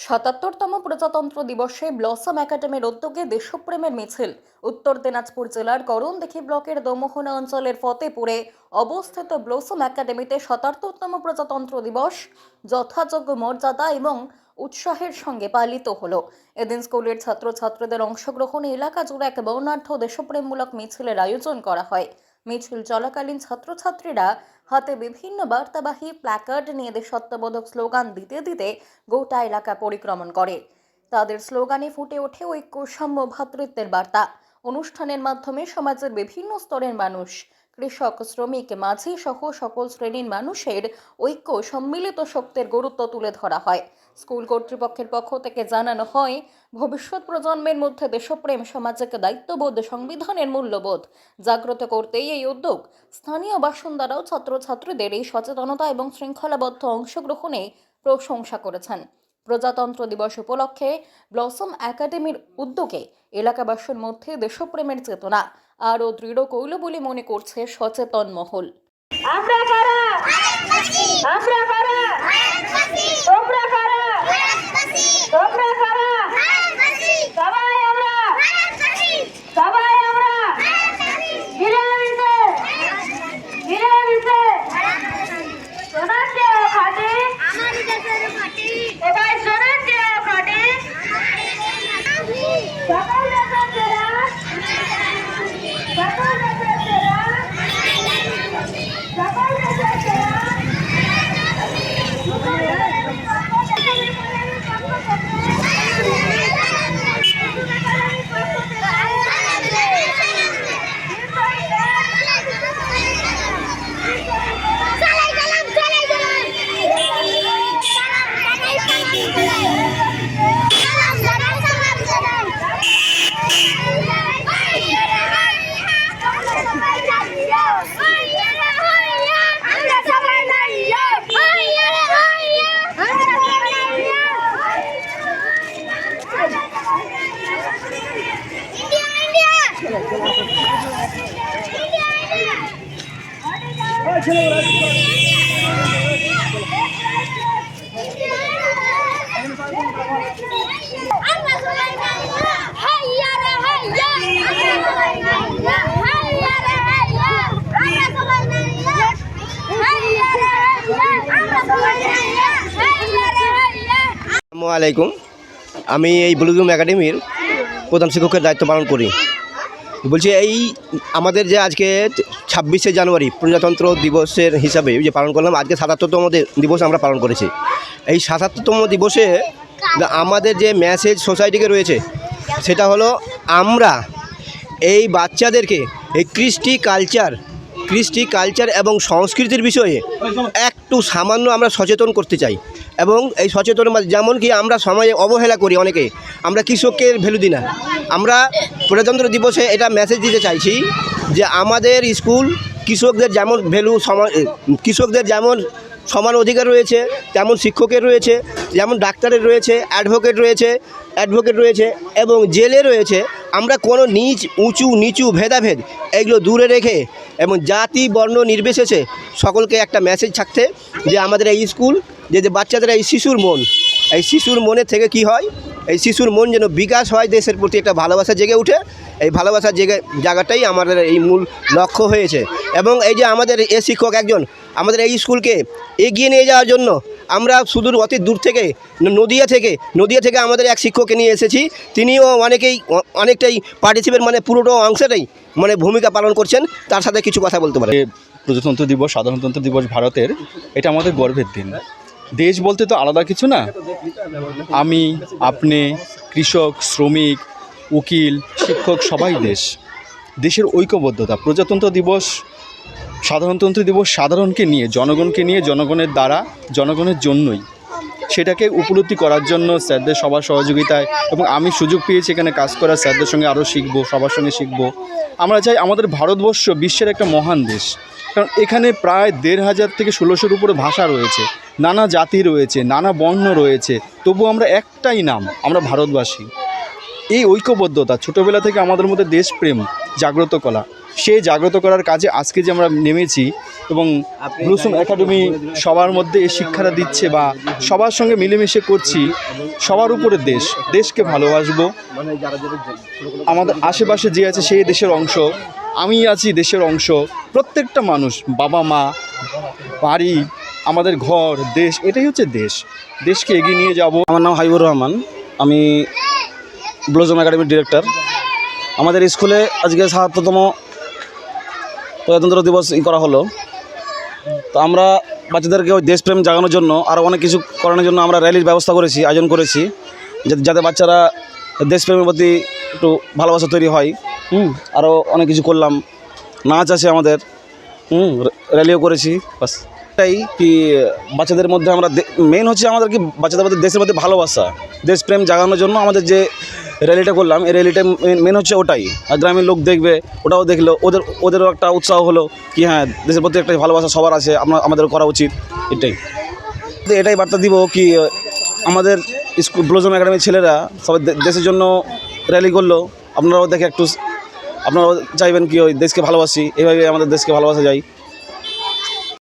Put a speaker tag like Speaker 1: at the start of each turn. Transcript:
Speaker 1: সাতাত্তরতম প্রজাতন্ত্র দিবসে ব্লসম একাডেমির উদ্যোগে দেশপ্রেমের মিছিল। উত্তর দিনাজপুর জেলার করণদিঘি ব্লকের দমোহনা অঞ্চলের ফতেপুরে অবস্থিত ব্লসম একাডেমিতে সাতাত্তরতম প্রজাতন্ত্র দিবস যথাযোগ্য মর্যাদা এবং উৎসাহের সঙ্গে পালিত হলো। এদিন স্কুলের ছাত্রছাত্রীদের অংশগ্রহণে এলাকা জুড়ে এক বর্ণাঢ্য দেশপ্রেমমূলক মিছিলের আয়োজন করা হয়। মিছিল চলাকালীন ছাত্রছাত্রীরা হাতে বিভিন্ন বার্তাবাহী প্ল্যাকার্ড নিয়ে দেশাত্মবোধক স্লোগান দিতে দিতে গোটা এলাকা পরিক্রমণ করে। তাদের স্লোগানে ফুটে ওঠে ঐক্য সাম্য ভ্রাতৃত্বের বার্তা। অনুষ্ঠানের মাধ্যমে সমাজের বিভিন্ন স্তরের মানুষ, কৃষক, শ্রমিক, মাঝি সহ সকল শ্রেণির মানুষের ঐক্য সম্মিলিত শক্তির গুরুত্ব তুলে ধরা হয়। স্কুল কর্তৃপক্ষের পক্ষ থেকে জানানো হয় ভবিষ্যৎ প্রজন্মের মধ্যে দেশপ্রেম সামাজিক দায়িত্ববোধ সংবিধানের মূল্যবোধ জাগ্রত করতেই এই উদ্যোগ। স্থানীয় বাসিন্দারাও ছাত্রছাত্রীদের এই সচেতনতা এবং শৃঙ্খলাবদ্ধ অংশগ্রহণে প্রশংসা করেছেন। প্রজাতন্ত্র দিবস উপলক্ষে ব্লসম একাডেমির উদ্যোগে এলাকাবাসীর মধ্যে দেশপ্রেমের চেতনা আরও দৃঢ় কৌল বলে মনে করছে সচেতন মহল।
Speaker 2: আমরা কারা? আমরা কারা? তোমরা কারা? তোমরা কারা সবাই আমরা সবাই আমরা মিলেমিশে মিলেমিশে শোনাচ্ছে খাটে সবাই শোনাচ্ছে খাটে সকল দেশের সেরা সকল দেশের সেরা সকল দেশের সেরা
Speaker 3: চালাই গেলাম চালাই গেলাম সালাম জানাই সালাম জানাই আমরা সবাই নাইয়া হাইয়া রে হাইয়া আমরা সবাই নাইয়া ইন্ডিয়া ইন্ডিয়া ইন্ডিয়া আমরা সবাই নাইয়া হাইয়া রে হাইয়া আমরা সবাই নাইয়া হাইয়া রে হাইয়া আমরা সবাই নাইয়া হাইয়া রে হাইয়া আমরা সবাই নাইয়া হাইয়া রে হাইয়া
Speaker 4: আসসালামু আলাইকুম। আমি এই ব্লুজুম একাডেমির প্রধান শিক্ষকের দায়িত্ব পালন করি। বলছি এই আমাদের যে আজকে ছাব্বিশে জানুয়ারি প্রজাতন্ত্র দিবসের হিসাবে যে পালন করলাম, আজকে সাতাত্তরতম দিবস আমরা পালন করেছি। এই সাতাত্তরতম দিবসে আমাদের যে মেসেজ সোসাইটিকে রয়েছে, সেটা হলো আমরা এই বাচ্চাদেরকে এই কৃষ্টি কালচার কৃষ্টি কালচার এবং সংস্কৃতির বিষয়ে একটু সামান্য আমরা সচেতন করতে চাই এবং এই সচেতন যেমন কি আমরা সমাজে অবহেলা করি অনেকে, আমরা কৃষককে ভ্যালু দিই না। আমরা প্রজাতন্ত্র দিবসে এটা মেসেজ দিতে চাইছি যে আমাদের স্কুল কৃষকদের যেমন ভ্যালু সমান, কৃষকদের যেমন সমান অধিকার রয়েছে, তেমন শিক্ষকের রয়েছে, যেমন ডাক্তারের রয়েছে অ্যাডভোকেট রয়েছে অ্যাডভোকেট রয়েছে এবং জেলে রয়েছে, আমরা কোনো নিচ, উঁচু, নিচু ভেদাভেদ এগুলো দূরে রেখে এবং জাতি, বর্ণ নির্বিশেষে সকলকে একটা মেসেজ থাকতে যে আমাদের এই স্কুল, যে বাচ্চাদের এই শিশুর মন, এই শিশুর মনে থেকে কি হয়? এই শিশুর মন যেন বিকাশ হয় দেশের প্রতি একটা ভালোবাসা জেগে উঠে, এই ভালোবাসার জেগে জায়গাটাই আমাদের এই মূল লক্ষ্য হয়েছে। এবং এই যে আমাদের এ শিক্ষক একজন, আমাদের এই স্কুলকে এগিয়ে নিয়ে যাওয়ার জন্য আমরা সুদূর অতি দূর থেকে, নদিয়া থেকে নদিয়া থেকে আমাদের এক শিক্ষককে নিয়ে এসেছি। তিনিও অনেকেই, অনেকটাই পার্টিসিপেট মানে পুরোটা অংশটাই মানে ভূমিকা পালন করছেন। তার সাথে কিছু কথা বলতে
Speaker 5: পারে প্রজাতন্ত্র দিবস, সাধারণতন্ত্র দিবস ভারতের, এটা আমাদের গর্বের দিন। দেশ বলতে তো আলাদা কিছু না। আমি, আপনি, কৃষক, শ্রমিক, উকিল, শিক্ষক, সবাই দেশ। দেশের ঐক্যবদ্ধতা, প্রজাতন্ত্র দিবস, সাধারণতন্ত্র দিবস সাধারণকে নিয়ে, জনগণকে নিয়ে, জনগণের দ্বারা, জনগণের জন্যই। সেটাকে উপলব্ধি করার জন্য স্যারদের সবার সহযোগিতায় এবং আমি সুযোগ পেয়েছি এখানে কাজ করার, স্যারদের সঙ্গে আরও শিখব, সবার সঙ্গে শিখব। আমরা চাই আমাদের ভারতবর্ষ বিশ্বের একটা মহান দেশ। কারণ এখানে প্রায় দেড় হাজার থেকে ষোলোশোর উপরে ভাষা রয়েছে। নানা জাতি রয়েছে নানা বর্ণ রয়েছে তবু আমরা একটাই নাম আমরা ভারতবাসী। এই ঐক্যবদ্ধতা ছোটোবেলা থেকে আমাদের মধ্যে দেশপ্রেম জাগ্রত করা সেই জাগ্রত করার কাজে আজকে যে আমরা নেমেছি এবং ব্লুসুম একাডেমি সবার মধ্যে এই শিক্ষাটা দিচ্ছে বা সবার সঙ্গে মিলেমিশে করছি সবার উপরে দেশ দেশকে ভালোবাসবো। আমাদের আশেপাশে যে আছে সেই দেশের অংশ আমি আছি দেশের অংশ প্রত্যেকটা মানুষ বাবা মা বাড়ি আমাদের ঘর দেশ এটাই হচ্ছে দেশ। দেশকে এগিয়ে নিয়ে যাব।
Speaker 6: আমার নাম হাবিবুর রহমান। আমি ব্লজম একাডেমির ডিরেক্টর। আমাদের স্কুলে আজকে সাতাত্তরতম প্রজাতন্ত্র দিবস ই করা হলো। তো আমরা বাচ্চাদেরকে ওই দেশপ্রেম জাগানোর জন্য আরও অনেক কিছু করানোর জন্য আমরা র্যালির ব্যবস্থা করেছি আয়োজন করেছি যাতে যাতে বাচ্চারা দেশপ্রেমের প্রতি একটু ভালোবাসা তৈরি হয়। হুম। আরও অনেক কিছু করলাম। নাচ আছে আমাদের। হুম। র্যালিও করেছি। বাস। এটাই কি বাচ্চাদের মধ্যে আমরা মেন হচ্ছে আমাদের কি বাচ্চাদের মধ্যে দেশের প্রতি ভালোবাসা, দেশপ্রেম জাগানোর জন্য আমাদের যে র্যালিটা করলাম, এই র্যালিটা মেন হচ্ছে ওটাই। আর গ্রামের লোক দেখবে, ওটাও দেখল, ওদের, ওদেরও একটা উৎসাহ হলো কি হ্যাঁ দেশের প্রতি একটা ভালোবাসা সবার আছে, আমরা আমাদের করা উচিত, এটাই। তো এটাই বার্তা দিব কি, আমাদের স্কুল ব্লজম একাডেমির ছেলেরা সবাই দেশের জন্য র্যালি করল, আপনারাও দেখে একটু, আপনারাও চাইবেন কি ওই দেশকে ভালোবাসি এইভাবে আমাদের দেশকে ভালোবাসা যায়।